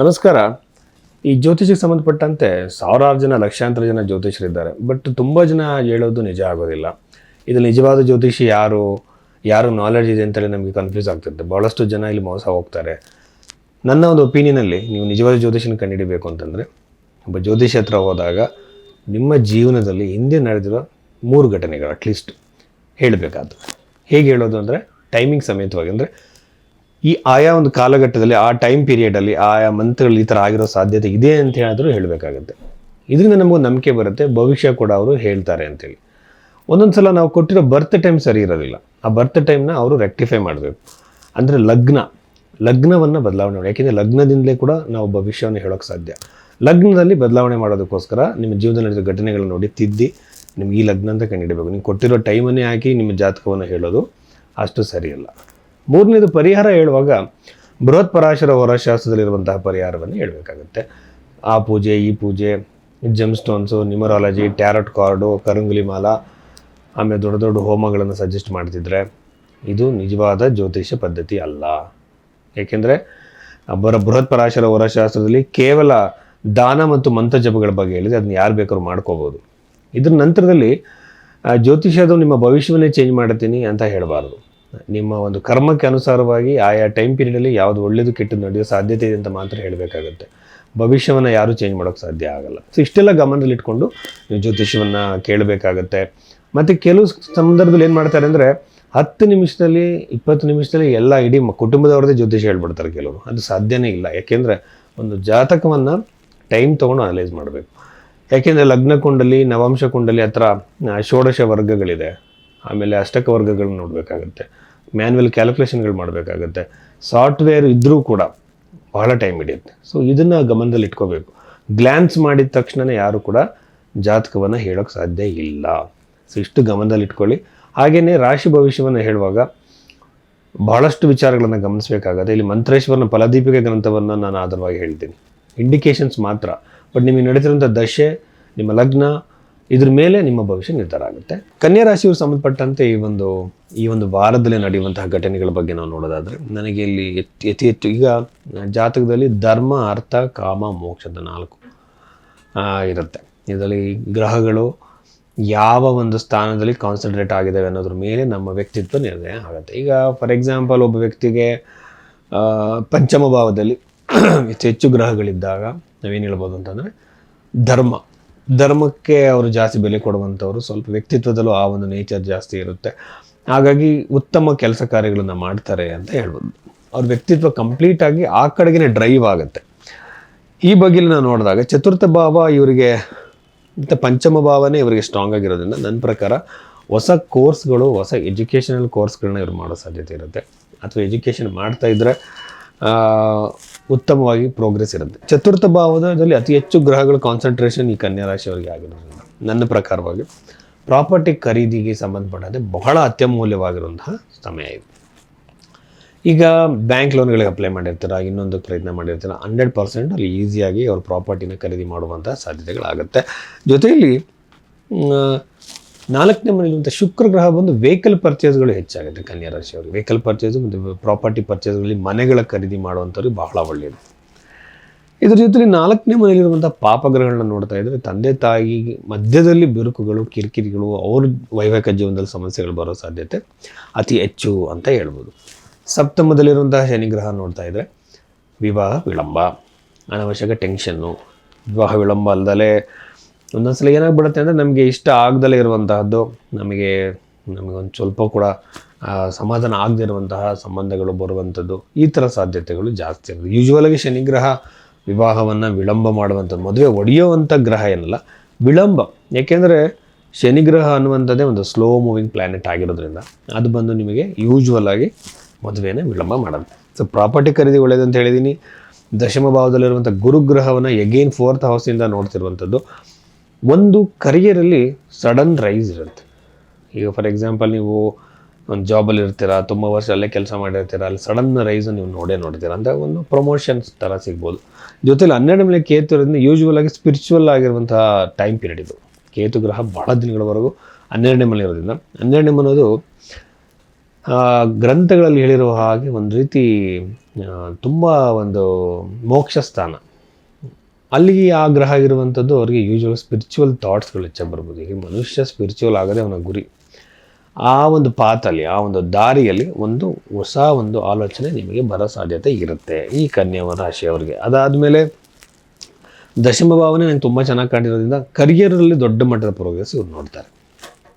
ನಮಸ್ಕಾರ. ಈ ಜ್ಯೋತಿಷಕ್ಕೆ ಸಂಬಂಧಪಟ್ಟಂತೆ ಸಾವಿರಾರು ಜನ ಲಕ್ಷಾಂತರ ಜನ ಜ್ಯೋತಿಷರಿದ್ದಾರೆ ಬಟ್ ತುಂಬ ಜನ ಹೇಳೋದು ನಿಜ ಆಗೋದಿಲ್ಲ. ಇದು ನಿಜವಾದ ಜ್ಯೋತಿಷಿ ಯಾರು? ಯಾರು ನಾಲೆಡ್ಜ್ ಇದೆ ಅಂತೇಳಿ ನಮಗೆ ಕನ್ಫ್ಯೂಸ್ ಆಗ್ತಿರುತ್ತೆ. ಭಾಳಷ್ಟು ಜನ ಇಲ್ಲಿ ಮೋಸ ಹೋಗ್ತಾರೆ. ನನ್ನ ಒಂದು ಒಪಿನಿಯನಲ್ಲಿ ನೀವು ನಿಜವಾದ ಜ್ಯೋತಿಷನ ಕಂಡುಹಿಡಬೇಕು ಅಂತಂದರೆ, ಒಬ್ಬ ಜ್ಯೋತಿಷಿ ಹತ್ರ ಹೋದಾಗ ನಿಮ್ಮ ಜೀವನದಲ್ಲಿ ಹಿಂದೆ ನಡೆದಿರೋ ಮೂರು ಘಟನೆಗಳು ಅಟ್ಲೀಸ್ಟ್ ಹೇಳಬೇಕಾದ ಹೇಗೆ ಹೇಳೋದು ಅಂದರೆ ಟೈಮಿಂಗ್ ಸಮೇತವಾಗಿ. ಅಂದರೆ ಈ ಆಯಾ ಒಂದು ಕಾಲಘಟ್ಟದಲ್ಲಿ, ಆ ಟೈಮ್ ಪೀರಿಯಡಲ್ಲಿ ಆಯಾ ಮಂತ್ಗಳಲ್ಲಿ ಈ ಥರ ಆಗಿರೋ ಸಾಧ್ಯತೆ ಇದೆ ಅಂತ ಹೇಳಿದ್ರು ಹೇಳಬೇಕಾಗುತ್ತೆ. ಇದರಿಂದ ನಮಗೆ ನಂಬಿಕೆ ಬರುತ್ತೆ, ಭವಿಷ್ಯ ಕೂಡ ಅವರು ಹೇಳ್ತಾರೆ ಅಂತೇಳಿ. ಒಂದೊಂದು ಸಲ ನಾವು ಕೊಟ್ಟಿರೋ ಬರ್ತ್ ಟೈಮ್ ಸರಿ ಇರೋದಿಲ್ಲ. ಆ ಬರ್ತ್ ಟೈಮ್ನ ಅವರು ರೆಕ್ಟಿಫೈ ಮಾಡಬೇಕು. ಅಂದರೆ ಲಗ್ನ. ಲಗ್ನವನ್ನು ಬದಲಾವಣೆ ಮಾಡಿ. ಯಾಕೆಂದರೆ ಲಗ್ನದಿಂದಲೇ ಕೂಡ ನಾವು ಭವಿಷ್ಯವನ್ನು ಹೇಳೋಕ್ಕೆ ಸಾಧ್ಯ. ಲಗ್ನದಲ್ಲಿ ಬದಲಾವಣೆ ಮಾಡೋದಕ್ಕೋಸ್ಕರ ನಿಮ್ಮ ಜೀವನದಲ್ಲಿ ನಡೆದ ಘಟನೆಗಳನ್ನು ನೋಡಿ ತಿದ್ದಿ, ನಿಮ್ಗೆ ಈ ಲಗ್ನ ಅಂತ ಕಂಡುಹಿಡಬೇಕು. ನೀವು ಕೊಟ್ಟಿರೋ ಟೈಮನ್ನೇ ಹಾಕಿ ನಿಮ್ಮ ಜಾತಕವನ್ನು ಹೇಳೋದು ಅಷ್ಟು ಸರಿಯಲ್ಲ. ಮೂರನೇದು ಪರಿಹಾರ ಹೇಳುವಾಗ ಬೃಹತ್ ಪರಾಶರ ಹೊರಶಾಸ್ತ್ರದಲ್ಲಿರುವಂತಹ ಪರಿಹಾರವನ್ನು ಹೇಳಬೇಕಾಗುತ್ತೆ. ಆ ಪೂಜೆ, ಈ ಪೂಜೆ gem stones numerology tarot card ಕರುಂಗುಲಿ ಮಾಲ ಆಮೇಲೆ ದೊಡ್ಡ ದೊಡ್ಡ ಹೋಮಗಳನ್ನು ಸಜೆಸ್ಟ್ ಮಾಡ್ತಿದ್ರೆ ಇದು ನಿಜವಾದ ಜ್ಯೋತಿಷ ಪದ್ಧತಿ ಅಲ್ಲ. ಏಕೆಂದರೆ ಬರ ಬೃಹತ್ ಪರಾಶರ ಹೊರಶಾಸ್ತ್ರದಲ್ಲಿ ಕೇವಲ ದಾನ ಮತ್ತು ಮಂತ್ರ ಜಪಗಳ ಬಗ್ಗೆ ಹೇಳಿದೆ ಅದನ್ನ ಯಾರು ಬೇಕಾದ್ರೂ ಮಾಡ್ಕೋಬೋದು. ಇದ್ರ ನಂತರದಲ್ಲಿ ಜ್ಯೋತಿಷ್ಯದು ನಿಮ್ಮ ಭವಿಷ್ಯವನ್ನೇ ಚೇಂಜ್ ಮಾಡ್ತೀನಿ ಅಂತ ಹೇಳಬಾರ್ದು. ನಿಮ್ಮ ಒಂದು ಕರ್ಮಕ್ಕೆ ಅನುಸಾರವಾಗಿ ಆಯಾ ಟೈಮ್ ಪೀರಿಯಡಲ್ಲಿ ಯಾವುದು ಒಳ್ಳೆಯದು ಕೆಟ್ಟದ್ದು ನಡೆಯೋ ಸಾಧ್ಯತೆ ಇದೆ ಅಂತ ಮಾತ್ರ ಹೇಳಬೇಕಾಗುತ್ತೆ. ಭವಿಷ್ಯವನ್ನು ಯಾರೂ ಚೇಂಜ್ ಮಾಡೋಕ್ಕೆ ಸಾಧ್ಯ ಆಗಲ್ಲ. ಸೊ ಇಷ್ಟೆಲ್ಲ ಗಮನದಲ್ಲಿಟ್ಕೊಂಡು ನೀವು ಜ್ಯೋತಿಷವನ್ನು ಕೇಳಬೇಕಾಗತ್ತೆ. ಮತ್ತು ಕೆಲವು ಸಂದರ್ಭದಲ್ಲಿ ಏನು ಮಾಡ್ತಾರೆ ಅಂದರೆ, ಹತ್ತು ನಿಮಿಷದಲ್ಲಿ, ಇಪ್ಪತ್ತು ನಿಮಿಷದಲ್ಲಿ ಎಲ್ಲ ಇಡೀ ಕುಟುಂಬದವ್ರದ್ದೇ ಜ್ಯೋತಿಷ ಹೇಳ್ಬಿಡ್ತಾರೆ ಕೆಲವರು. ಅದು ಸಾಧ್ಯನೇ ಇಲ್ಲ. ಯಾಕೆಂದರೆ ಒಂದು ಜಾತಕವನ್ನು ಟೈಮ್ ತೊಗೊಂಡು ಅನಲೈಸ್ ಮಾಡಬೇಕು. ಯಾಕೆಂದರೆ ಲಗ್ನ ಕುಂಡಲಿ, ನವಾಂಶ ಕುಂಡಲಿ ಹತ್ರ ಷೋಡಶ ವರ್ಗಗಳಿದೆ. ಆಮೇಲೆ ಅಷ್ಟಕ ವರ್ಗಗಳನ್ನ ನೋಡಬೇಕಾಗುತ್ತೆ. ಮ್ಯಾನ್ಯಲ್ ಕ್ಯಾಲ್ಕುಲೇಷನ್ಗಳು ಮಾಡಬೇಕಾಗುತ್ತೆ. ಸಾಫ್ಟ್ವೇರ್ ಇದ್ದರೂ ಕೂಡ ಬಹಳ ಟೈಮ್ ಹಿಡಿಯುತ್ತೆ. ಸೊ ಇದನ್ನು ಗಮನದಲ್ಲಿ ಇಟ್ಕೋಬೇಕು. ಗ್ಲ್ಯಾನ್ಸ್ ಮಾಡಿದ ತಕ್ಷಣನೇ ಯಾರು ಕೂಡ ಜಾತಕವನ್ನು ಹೇಳೋಕ್ಕೆ ಸಾಧ್ಯ ಇಲ್ಲ. ಸೊ ಇಷ್ಟು ಗಮನದಲ್ಲಿ ಇಟ್ಕೊಳ್ಳಿ. ಹಾಗೆಯೇ ರಾಶಿ ಭವಿಷ್ಯವನ್ನು ಹೇಳುವಾಗ ಬಹಳಷ್ಟು ವಿಚಾರಗಳನ್ನು ಗಮನಿಸಬೇಕಾಗತ್ತೆ. ಇಲ್ಲಿ ಮಂತ್ರೇಶ್ವರನ ಫಲದೀಪಿಕೆ ಗ್ರಂಥವನ್ನು ನಾನು ಆಧಾರವಾಗಿ ಹೇಳ್ತೀನಿ. ಇಂಡಿಕೇಶನ್ಸ್ ಮಾತ್ರ. ಬಟ್ ನಿಮಗೆ ನಡೆದಿರುವಂಥ ದಶೆ, ನಿಮ್ಮ ಲಗ್ನ ಇದ್ರ ಮೇಲೆ ನಿಮ್ಮ ಭವಿಷ್ಯ ನಿರ್ಧಾರ ಆಗುತ್ತೆ. ಕನ್ಯಾ ರಾಶಿಯವರು ಸಂಬಂಧಪಟ್ಟಂತೆ ಈ ಒಂದು ಈ ಒಂದು ವಾರದಲ್ಲಿ ನಡೆಯುವಂತಹ ಘಟನೆಗಳ ಬಗ್ಗೆ ನಾವು ನೋಡೋದಾದರೆ, ನನಗೆ ಇಲ್ಲಿ ಅತಿ ಹೆಚ್ಚು ಈಗ ಜಾತಕದಲ್ಲಿ ಧರ್ಮ, ಅರ್ಥ, ಕಾಮ, ಮೋಕ್ಷದ ನಾಲ್ಕು ಇರುತ್ತೆ. ಇದರಲ್ಲಿ ಗ್ರಹಗಳು ಯಾವ ಒಂದು ಸ್ಥಾನದಲ್ಲಿ ಕಾನ್ಸಂಟ್ರೇಟ್ ಆಗಿದ್ದಾವೆ ಅನ್ನೋದ್ರ ಮೇಲೆ ನಮ್ಮ ವ್ಯಕ್ತಿತ್ವ ನಿರ್ಣಯ ಆಗುತ್ತೆ. ಈಗ ಫಾರ್ ಎಕ್ಸಾಂಪಲ್ ಒಬ್ಬ ವ್ಯಕ್ತಿಗೆ ಪಂಚಮ ಭಾವದಲ್ಲಿ ಹೆಚ್ಚು ಹೆಚ್ಚು ಗ್ರಹಗಳಿದ್ದಾಗ ನಾವೇನು ಹೇಳ್ಬೋದು ಅಂತಂದರೆ, ಧರ್ಮ. ಧರ್ಮಕ್ಕೆ ಅವರು ಜಾಸ್ತಿ ಬೆಲೆ ಕೊಡುವಂಥವ್ರು ಸ್ವಲ್ಪ ವ್ಯಕ್ತಿತ್ವದಲ್ಲೂ ಆ ಒಂದು ನೇಚರ್ ಜಾಸ್ತಿ ಇರುತ್ತೆ. ಹಾಗಾಗಿ ಉತ್ತಮ ಕೆಲಸ ಕಾರ್ಯಗಳನ್ನು ಮಾಡ್ತಾರೆ ಅಂತ ಹೇಳ್ಬೋದು. ಅವ್ರ ವ್ಯಕ್ತಿತ್ವ ಕಂಪ್ಲೀಟಾಗಿ ಆ ಕಡೆಗೆ ಡ್ರೈವ್ ಆಗುತ್ತೆ. ಈ ಬಗ್ಗೆ ನಾವು ನೋಡಿದಾಗ ಚತುರ್ಥ ಭಾವ ಇವರಿಗೆ, ಮತ್ತು ಪಂಚಮ ಭಾವನೆ ಇವರಿಗೆ ಸ್ಟ್ರಾಂಗ್ ಆಗಿರೋದ್ರಿಂದ ನನ್ನ ಪ್ರಕಾರ ಹೊಸ ಕೋರ್ಸ್ಗಳು ಹೊಸ ಎಜುಕೇಷನಲ್ ಕೋರ್ಸ್ಗಳನ್ನ ಇವ್ರು ಮಾಡೋ ಸಾಧ್ಯತೆ ಇರುತ್ತೆ. ಅಥವಾ ಎಜುಕೇಷನ್ ಮಾಡ್ತಾ ಇದ್ದರೆ ಉತ್ತಮವಾಗಿ ಪ್ರೋಗ್ರೆಸ್ ಇರುತ್ತೆ. ಚತುರ್ಥ ಭಾವದಲ್ಲಿ ಅತಿ ಹೆಚ್ಚು ಗ್ರಹಗಳ ಕಾನ್ಸಂಟ್ರೇಷನ್ ಈ ಕನ್ಯಾ ರಾಶಿಯವರಿಗೆ ಆಗಿರೋದ್ರಿಂದ. ನನ್ನ ಪ್ರಕಾರವಾಗಿ ಪ್ರಾಪರ್ಟಿ ಖರೀದಿಗೆ ಸಂಬಂಧಪಟ್ಟಂತೆ ಬಹಳ ಅತ್ಯಮೂಲ್ಯವಾಗಿರುವಂತಹ ಸಮಯ ಇದು. ಈಗ ಬ್ಯಾಂಕ್ ಲೋನ್ಗಳಿಗೆ ಅಪ್ಲೈ ಮಾಡಿರ್ತೀರ, ಇನ್ನೊಂದು ಪ್ರಯತ್ನ ಮಾಡಿರ್ತೀರ ಹಂಡ್ರೆಡ್ ಪರ್ಸೆಂಟ್ ಅಲ್ಲಿ ಈಸಿಯಾಗಿ ಅವ್ರ ಪ್ರಾಪರ್ಟಿನ ಖರೀದಿ ಮಾಡುವಂಥ ಸಾಧ್ಯತೆಗಳಾಗುತ್ತೆ. ಜೊತೆಯಲ್ಲಿ ನಾಲ್ಕನೇ ಮನೆಯಲ್ಲಿರುವಂಥ ಶುಕ್ರ ಗ್ರಹ ಬಂದು ವೆಹಿಕಲ್ ಪರ್ಚೇಸ್ಗಳು ಹೆಚ್ಚಾಗುತ್ತೆ ಕನ್ಯಾ ರಾಶಿಯವರು ವೆಹಿಕಲ್ ಪರ್ಚೇಸ್ ಮತ್ತು ಪ್ರಾಪರ್ಟಿ ಪರ್ಚೇಸ್ಗಳಲ್ಲಿ ಮನೆಗಳ ಖರೀದಿ ಮಾಡುವಂಥವ್ರಿಗೆ ಬಹಳ ಒಳ್ಳೆಯದು. ಇದ್ರ ಜೊತೆಲಿ ನಾಲ್ಕನೇ ಮನೆಯಲ್ಲಿರುವಂಥ ಪಾಪಗ್ರಹಗಳನ್ನ ನೋಡ್ತಾ ಇದ್ದರೆ ತಂದೆ ತಾಯಿ ಮಧ್ಯದಲ್ಲಿ ಬಿರುಕುಗಳು, ಕಿರಿಕಿರಿಗಳು, ಅವ್ರ ವೈವಾಹಿಕ ಜೀವನದಲ್ಲಿ ಸಮಸ್ಯೆಗಳು ಬರೋ ಸಾಧ್ಯತೆ ಅತಿ ಹೆಚ್ಚು ಅಂತ ಹೇಳ್ಬೋದು. ಸಪ್ತಮದಲ್ಲಿರುವಂತಹ ಶನಿಗ್ರಹ ನೋಡ್ತಾ ಇದ್ರೆ ವಿವಾಹ ವಿಳಂಬ, ಅನವಶ್ಯಕ ಟೆನ್ಷನ್ನು ವಿವಾಹ ವಿಳಂಬ ಅಲ್ದಲೇ ಒಂದೊಂದ್ಸಲ ಏನಾಗ್ಬಿಡುತ್ತೆ ಅಂದರೆ ನಮಗೆ ಇಷ್ಟ ಆಗದಲ್ಲೇ ಇರುವಂತಹದ್ದು, ನಮಗೆ ನಮಗೊಂದು ಸ್ವಲ್ಪ ಕೂಡ ಸಮಾಧಾನ ಆಗದೇ ಇರುವಂತಹ ಸಂಬಂಧಗಳು ಬರುವಂಥದ್ದು ಈ ಥರ ಸಾಧ್ಯತೆಗಳು ಜಾಸ್ತಿ ಇರುತ್ತೆ ಯೂಶ್ವಲಾಗಿ ಶನಿಗ್ರಹ ವಿವಾಹವನ್ನು ವಿಳಂಬ ಮಾಡುವಂಥದ್ದು, ಮದುವೆ ಒಡೆಯುವಂಥ ಗ್ರಹ ಏನಲ್ಲ, ವಿಳಂಬ. ಯಾಕೆಂದರೆ ಶನಿಗ್ರಹ ಅನ್ನುವಂಥದ್ದೇ ಒಂದು ಸ್ಲೋ ಮೂವಿಂಗ್ ಪ್ಲ್ಯಾನೆಟ್ ಆಗಿರೋದ್ರಿಂದ ಅದು ಬಂದು ನಿಮಗೆ ಯೂಶ್ವಲ್ ಆಗಿ ವಿಳಂಬ ಮಾಡೋದು ಸೊ ಪ್ರಾಪರ್ಟಿ ಖರೀದಿ ಒಳ್ಳೆಯದಂತ ಹೇಳಿದ್ದೀನಿ ದಶಮ ಭಾವದಲ್ಲಿರುವಂಥ ಗುರುಗ್ರಹವನ್ನು ಎಗೇನ್ ಫೋರ್ತ್ ಹೌಸಿಂದ ನೋಡ್ತಿರುವಂಥದ್ದು. ಒಂದು ಕರಿಯರಲ್ಲಿ ಸಡನ್ ರೈಸ್ ಇರುತ್ತೆ. ಈಗ ಫಾರ್ ಎಕ್ಸಾಂಪಲ್ ನೀವು ಒಂದು ಜಾಬಲ್ಲಿ ಇರ್ತೀರಾ ತುಂಬ ವರ್ಷ ಅಲ್ಲೇ ಕೆಲಸ ಮಾಡಿರ್ತೀರ ಅಲ್ಲಿ ಸಡನ್ ರೈಸ್ ನೀವು ನೋಡೇ ನೋಡ್ತೀರಾ. ಅಂದರೆ ಒಂದು ಪ್ರಮೋಷನ್ಸ್ ಥರ ಸಿಗ್ಬೋದು. ಜೊತೆಲಿ ಹನ್ನೆರಡು ಮೇಲೆ ಕೇತು ಇರೋದ್ರಿಂದ ಯೂಶ್ವಲ್ ಆಗಿ ಸ್ಪಿರಿಚುವಲ್ ಆಗಿರುವಂತಹ ಟೈಮ್ ಪೀರಿಯಡ್ ಇದು. ಕೇತು ಗ್ರಹ ಭಾಳ ದಿನಗಳವರೆಗೂ ಹನ್ನೆರಡನೇ ಮನೆ ಇರೋದ್ರಿಂದ. ಹನ್ನೆರಡನೇ ಮನೆ ಅದು ಆ, ಗ್ರಂಥಗಳಲ್ಲಿ ಹೇಳಿರುವ ಹಾಗೆ ಒಂದು ರೀತಿ ತುಂಬ ಒಂದು ಮೋಕ್ಷ ಸ್ಥಾನ ಅಲ್ಲಿಗೆ ಆ ಗ್ರಹ ಇರುವಂಥದ್ದು ಅವರಿಗೆ ಯೂಶ್ವಲ್ ಸ್ಪಿರಿಚುವಲ್ ಥಾಟ್ಸ್ಗಳು ಹೆಚ್ಚಾಗಿ ಬರ್ಬೋದು. ಈಗ ಮನುಷ್ಯ ಸ್ಪಿರಿಚುವಲ್ ಆಗದೆ ಅವನ ಗುರಿ. ಆ ಒಂದು ಪಾತಲ್ಲಿ, ಆ ಒಂದು ದಾರಿಯಲ್ಲಿ ಒಂದು ಹೊಸ ಒಂದು ಆಲೋಚನೆ ನಿಮಗೆ ಬರೋ ಸಾಧ್ಯತೆ ಇರುತ್ತೆ ಈ ಕನ್ಯಾ ರಾಶಿಯವರಿಗೆ. ಅದಾದಮೇಲೆ ದಶಮ ಭಾವನೆ ನಂಗೆ ತುಂಬ ಚೆನ್ನಾಗಿ ಕಾಣಿರೋದ್ರಿಂದ ಕರಿಯರಲ್ಲಿ ದೊಡ್ಡ ಮಟ್ಟದ ಪ್ರೋಗ್ರೆಸ್ ಇವ್ರು ನೋಡ್ತಾರೆ.